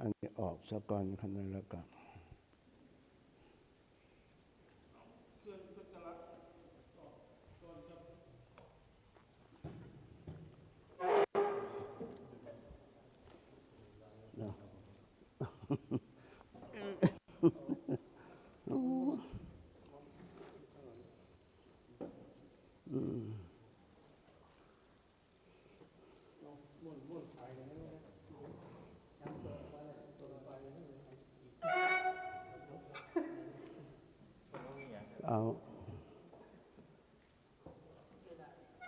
อันนี้ออกสะก่อนคันนั้นแล้วกัน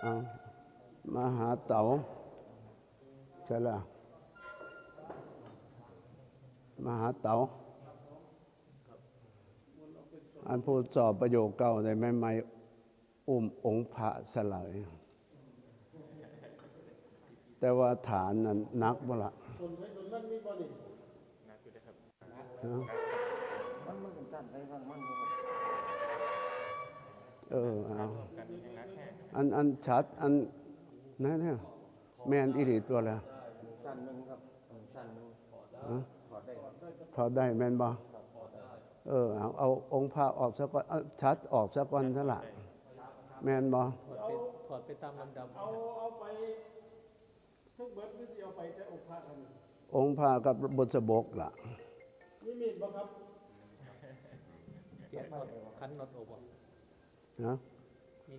เอามาหาเต๋าใช่ละมาหาเต๋าอันพูดสอบประโยคเก่าในแม่ไม่อุ้มองค์พระสลายแต่ว่าฐานนั้นนักบ่ละเออเอา อันอันชัดอันนั่นเนี่ยแมนอิริตัวละสั้นหนึ่งครับสั้นหนึ่งฮะถอดได้ครับถอดได้แมนบ่เออเอาเอาองค์พระออกซะก่อนเอาชัดออกซะก่อนซะละแมนบ่ถอดไปถอดไปตามลำดับเอาเอาไปทุกเบิร์ดหรือสิเอาไปแต่องค์พระท่านองค์พระกับบุษบกล่ะมีมีดบ่ครับเปลี่ยนน็อตคันน็อตออกบ่นะ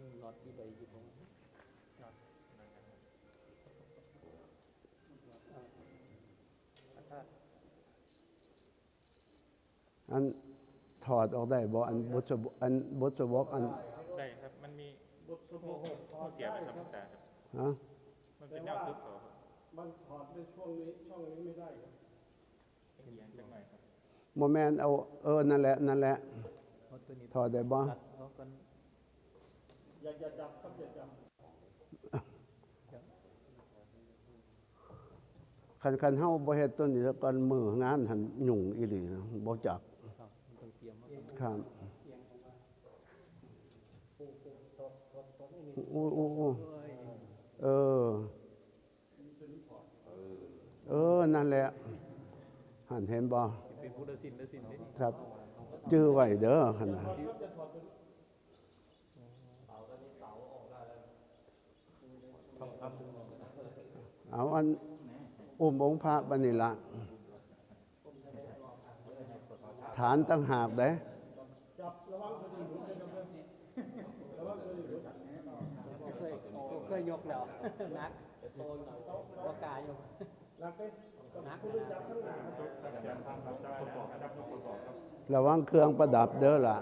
มีน็อตที่ใบอยู่ตรงนั้นถ้าอันถอดออกได้บ่อันบุษบกอันบุษบกอันได้ครับ มันมีบทสมโอ้บูโหรณ์ถอดเสียได้ไปครับครับแต่ฮะมันเป็นแนวซุปเขาครับมันถอดในช่วงนี้ช่องนี้ไม่ได้ครับเอียงจังหน่อยครับบ่แม่นเอาเออนั่นแหละนั่นแหละเอาตัวนี้ถอดได้บ่ตัดเอากันอย่าอย่าจับครับอย่าจับคันคันเฮาบ่เฮ็ดตัวนี้ซะก่อนมืองานหันยุ่งอีหลีนะบ่จักครับมันต้องเตรียมมาครับโอ้โอ้โอ้เออ เออ นั่นแหละ หันเห็นบ่เป็นพุทธศิลป์และศิลป์นี่ครับ จื้อไว้เด้อขนาด เอาอันอุ้มองค์พระบันนี่ละฐานตั้งหากเด้จับระวังคดีหลุดนะครับระวังคดีหลุดเคยเคยยกแล้วนักว่ากล้ายกหลักไปนักคุณจับข้างหน้าครับระวังเครื่องประดับเด้อล่ะ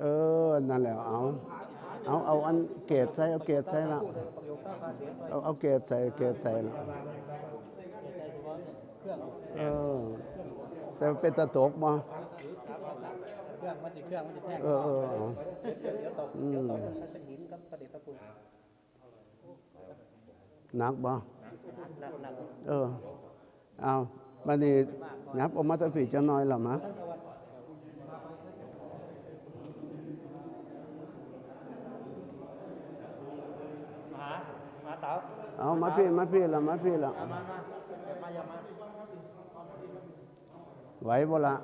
เออ นั่นแหละเอาเอาเอาอันเกตใส่เอาเกตใส่ละโยก้าคาเสียไปเอาเอาเกตใส่เกตใส่ละใส่เฉพาะเครื่องเออแต่เป็นตะตกบ่เครื่องมันจะเครื่องมันจะแท่งเออเออเอาเดี๋ยวตกเดี๋ยวตกมันจะหินกับประเด็พระคุณหนักบ่หนักหนักเออเอาบัดนี้ยับออกมาแตะผีจะน้อยละมะ มามา เต๋าเอามาพี่มาพี่ละมาพี่ละมามามาอย่ามาไหวบ่ละ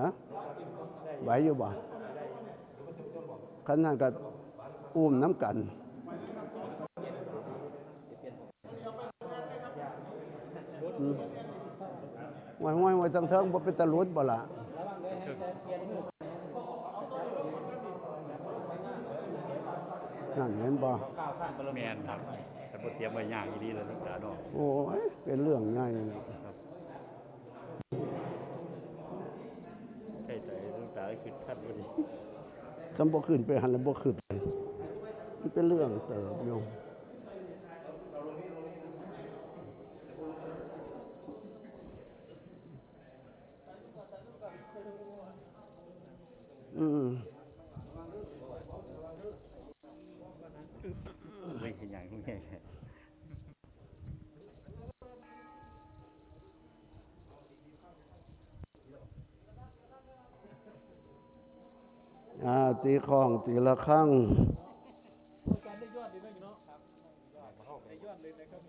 ฮะไหวอยู่บ่ขันนั้นก็อุ้มน้ำกันอืมไว้ไว้ไว้ทั้งเทิงบ่เป็นตะลุดบ่ละ นั่นเห็นบ่แมนครับแต่พอเตรียมไว้อย่างอีดีเลยลูกหลานเนาะโอ้ยเป็นเรื่องง่ายเลยใช่ใจลูกหลานคือทัดพอดีคำบ่ขึ้นไปหันแล้วบ่ขึ้นไปมันเป็นเรื่องเติบโยมอืม ไม่ขยันไม่แค่ อ่า ตีข้องตีละครั้งการได้ยอดดีนะอยู่เนาะครับไอ้ยอดเลยนะครับ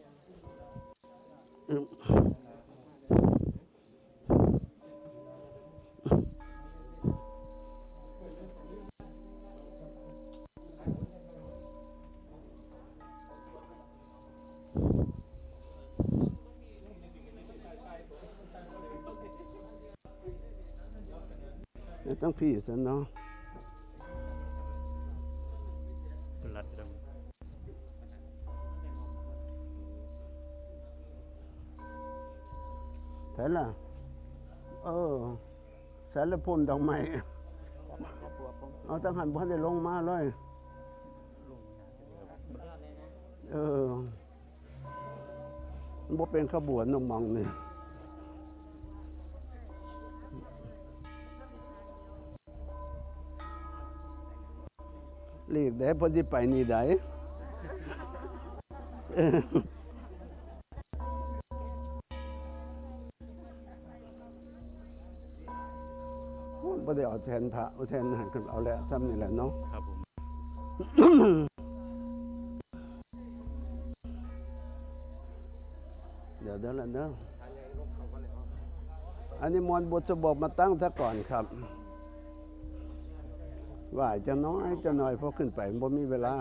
เนี่ต้องพี่ซะเนาะ ใช่ล่ะเออใช่ละพุ่มดอกไม้เอาตั้งหันพ่อได้ลงมาเลยเออบ่เป็นขบวนน้องมองนี่ลีกได้พอดีไปนี่ได้ ได้เอาแทนพระเอาแทนหันขึ้นเอาแล้วซ้ำนี่แหละเนาะครับผมเดี๋ยวเดี๋ยวละเด้ออันนี้มวลบุตรบอกมาตั้งซะก่อนครับ ว่าจะน้อยจะน้อยเพราะขึ้นไปบ่มีเวลา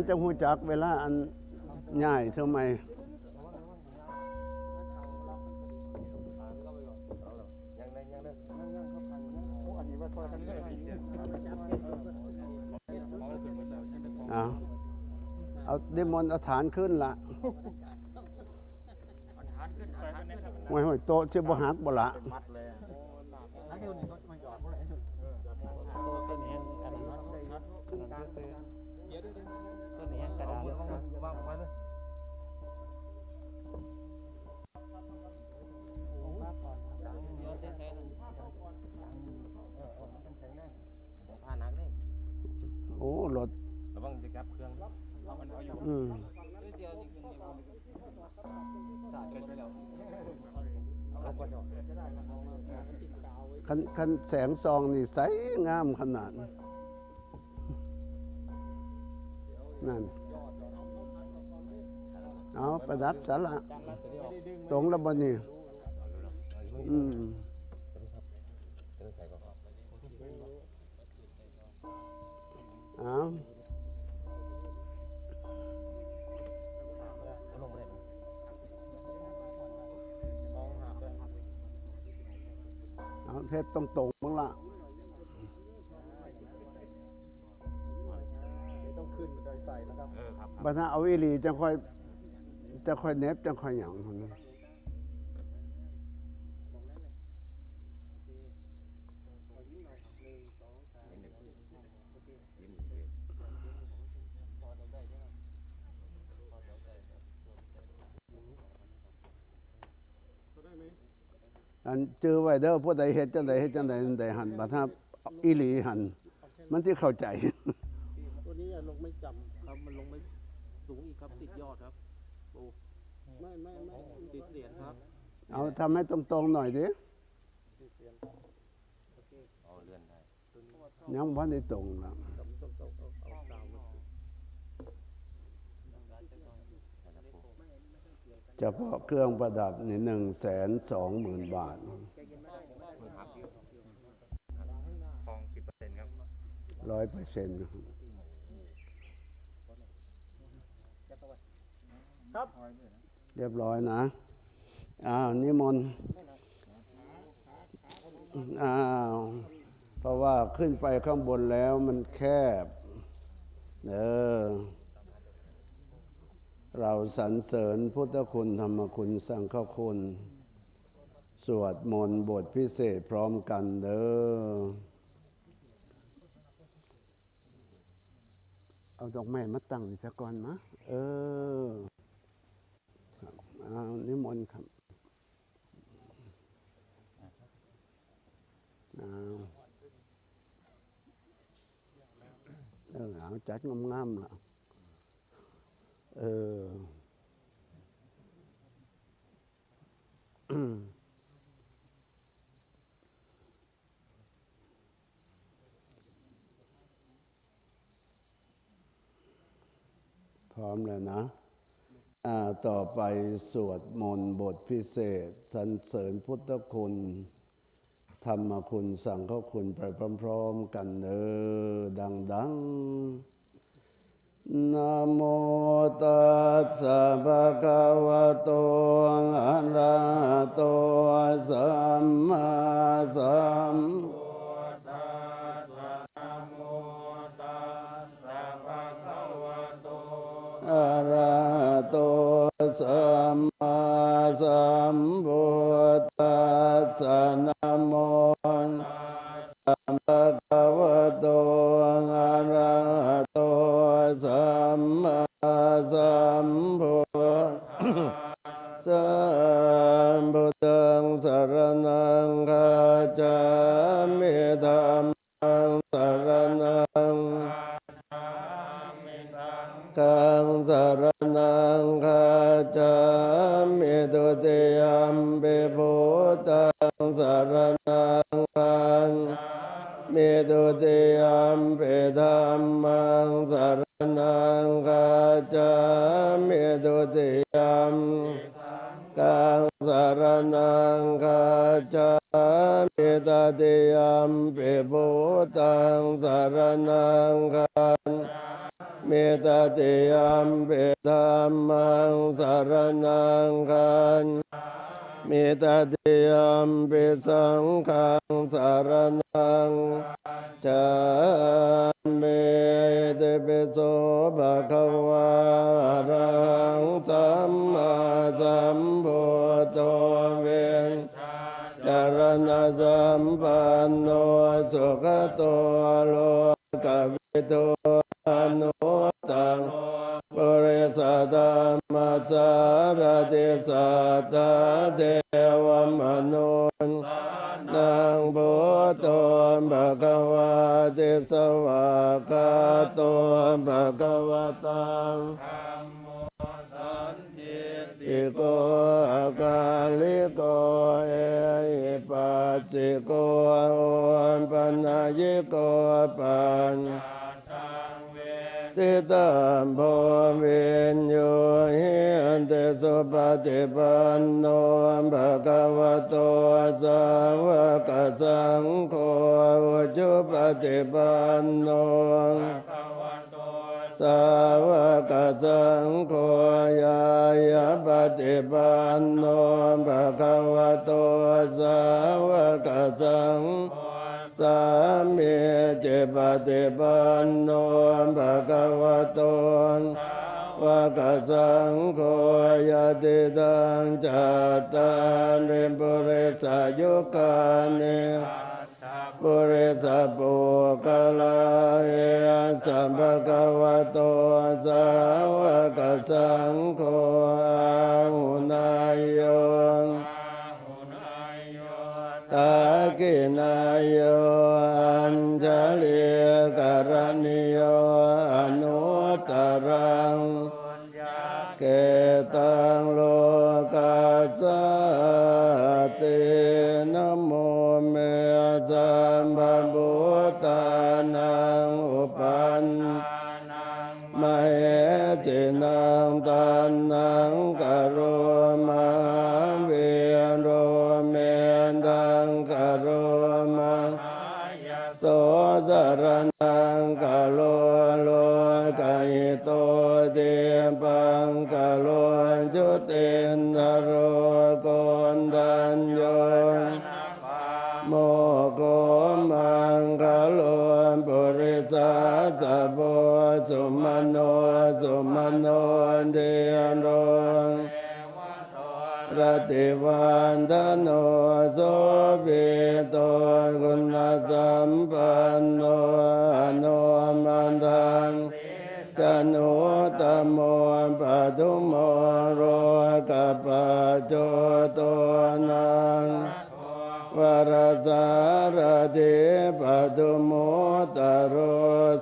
มันจะหูจักเวลาอันง่ายทำไมยังไงยังไงยังยังครับพันยังโอ้อันนี้ว่าซอยกันเอาเอาเดมอนเอาฐานขึ้นละฐานขึ้นไปข้างในครับไว้ห้อยโตะเชื่อบ่หักบ่ละ ระวังจะกลับเครื่องอืมคันคันแสงซองนี่ใสงามขนาด นั่น เอาประดับสาระตรงแล้วบนนี่อืมเอา เอาเพชรตรงตรงๆบ้างละต้องขึ้นบันไดใส่นะครับ เออครับ บัดนั้นเอาอีหลีจะค่อยจะค่อยเน็บจะค่อยหยังหั่นนะ อันเจอไว้เด้อผู้ใดเฮ็ดจังใดเฮ็ดจังใดจังใดหันบัดถ้าอีหลีหัน มันสิเข้าใจ ตัวนี้ลงไม่จำครับมันลงไม่สูงอีกครับติดยอดครับโอ้ไม่ไม่ไม่ติดเหรียญครับ เอาทำให้ตรงๆหน่อยดิเอาเลื่อนได้ยังบ่ได้ตรงนะ เฉพาะเครื่องประดับนี่หนึ่งแสนสองหมื่นบาท ทองกี่เปอร์เซ็นต์ครับร้อยเปอร์เซ็นต์ครับ เรียบร้อยนะ อ้าวนิมนต์อ้าวเพราะว่าขึ้นไปข้างบนแล้วมันแคบ เออ เราสรรเสริญพุทธคุณธรรมคุณสังฆคุณ สวดมนต์บทพิเศษพร้อมกันเด้อเอาดอกไม้มาตั้งนี่ซะก่อนมะเออเอานิมนต์ครับเอาออเอาจัดงามๆล่ะ เออพร้อมแล้วนะต่อไปสวดมนต์บทพิเศษสรรเสริญพุทธคุณ ธรรมคุณ สังฆคุณไปพร้อมๆกันเนอดัง ๆ นะโมตัสสะภะคะวะโตอะระหะโตสัมมาสัมอะระหะโตสัมมาสัมพุทธัสสะนะโมตัสสะภะ มิธัมมังสรณังกังสารนังคาจามิตุติยมปิพุทธังสารนังคันมิตุติยมปิธรรมังสาร ตติยมปิพุทธังสารนังคันเมตตาเตยมเปธรรมังสารนังกันเมตตาเตยมเปสังฆังสารนังจาเมเตเปโสภะคะวารังสัมมาสัมพุทโต นารณะสัมปันโนสุขโตโลกวิโตอนุตังบริสัทธามาจารติสัตตาเทวมนุนนางพุทโตภะคะวาติสวากาโตภะคะวะตังอิโกอาการิโกเอหิปั สิโกปัญญิโกปัญติตามโพวินโยหิอันเตสุปฏิปันโนภะคะวะโตสาวกสังโฆอุจุปฏิปันโน สาวกสังโฆยายาปฏิปันโนภะคะวะโตสาวกสังสามีเจปฏิปันโนภะคะวะโตวะกะสังโฆยติตังจัตตาริปุริสายุกานิ ปุริสปุกะลาเอสัมภะคะวะโตสาวกสังโฆอาหุนายโยตากินายโยอัญชลี งกโลจุเตนทโรโกนทันโยโมโกมังคโลปุริสาสะโพสุมโนสุมโนเดนโรรติวันทโนโสภิโตคุณสัมปันโน โมปะทุโมโรกัปะโจโตนังวรสารเดปตุโมตโร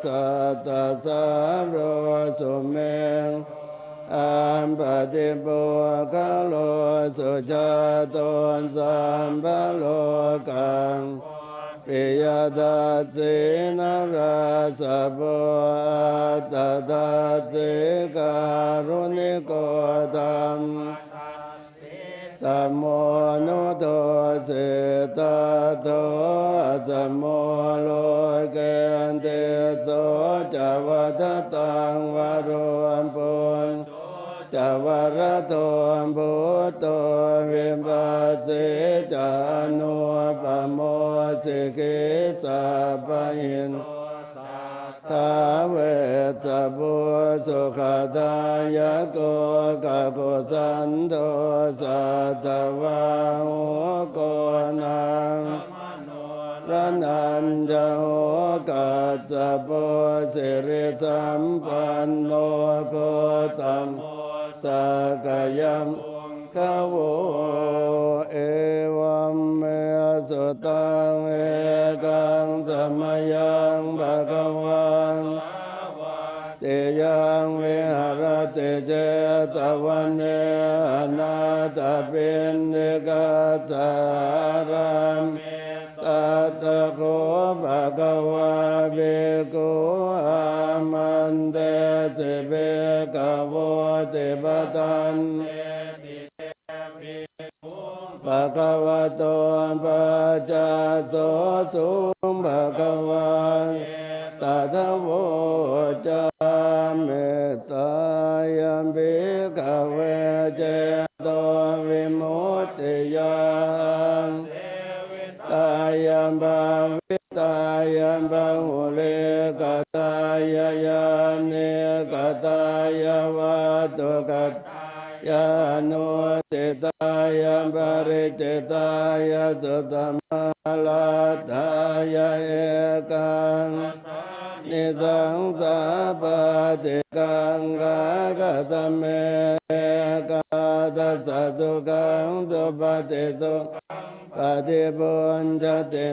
สัตสารโรสุเมงอัมปฏิปุกะโลสุจาตนสัมปโลกัง ปิยดาสินราสโบตตาสิการุณิโกตัมตัมโมนุโตสิตโตสัมโมโลเกนเตโสจวัตตังวโรมปุญ จวรโตบุโตวิปัสสิจานุปโมสิกิสัพพินทาเวสบุสุขดายโกกะกุสันโตสัตวาหุโกนังพระนันจะโหกัสสะโพสิริสัมปันโนโกตัม สกยัมขโวเอวัมเมสุตังเอกังสมยังภะคะวังเตยังวิหารติเจตวันเนนาตปินนิกาสารัมตตระโกภะคะวะเบโก ภะคะวะโตปัจจาโสสุงภะคะวา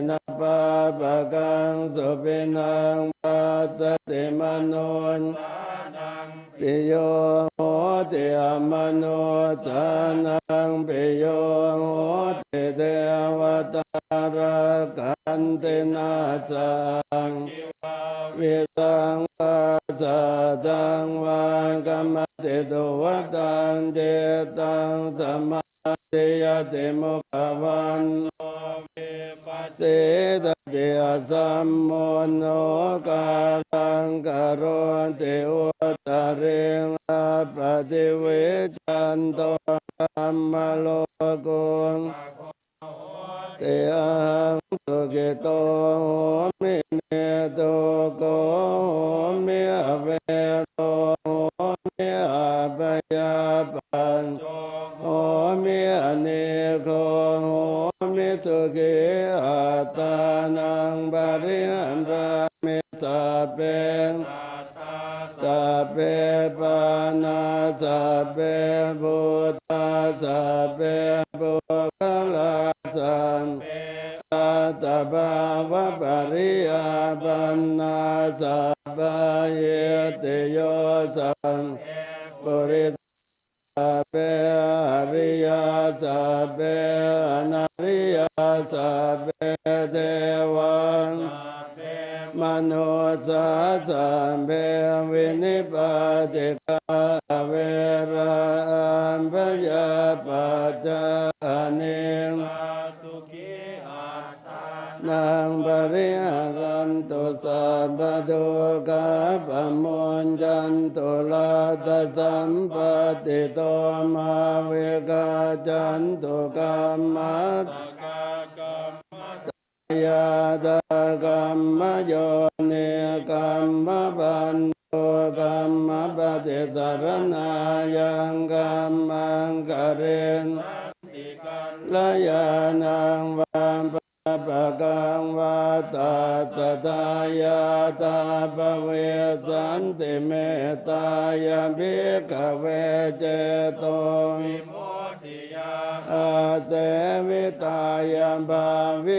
นาปาปะกังสุปินังปัสสติมนุนปิโยโหติอมโนทานังปิโยโหติเทวตารกันตินาสังวิสัง อปฏิเวจันโตรัมมโล บาวะปริยาปันนาสัพ มปติโตมาเวกาจันตุกามัตยาตกรรมโยเนกรรมบันโตกรรมปฏิสารนายังกรรมังกเรนลายานังวามปปะ กังวาตาตตายาตาปเวสันติเมตายาเิกเวเจโตอาเจวิตายาบาวิ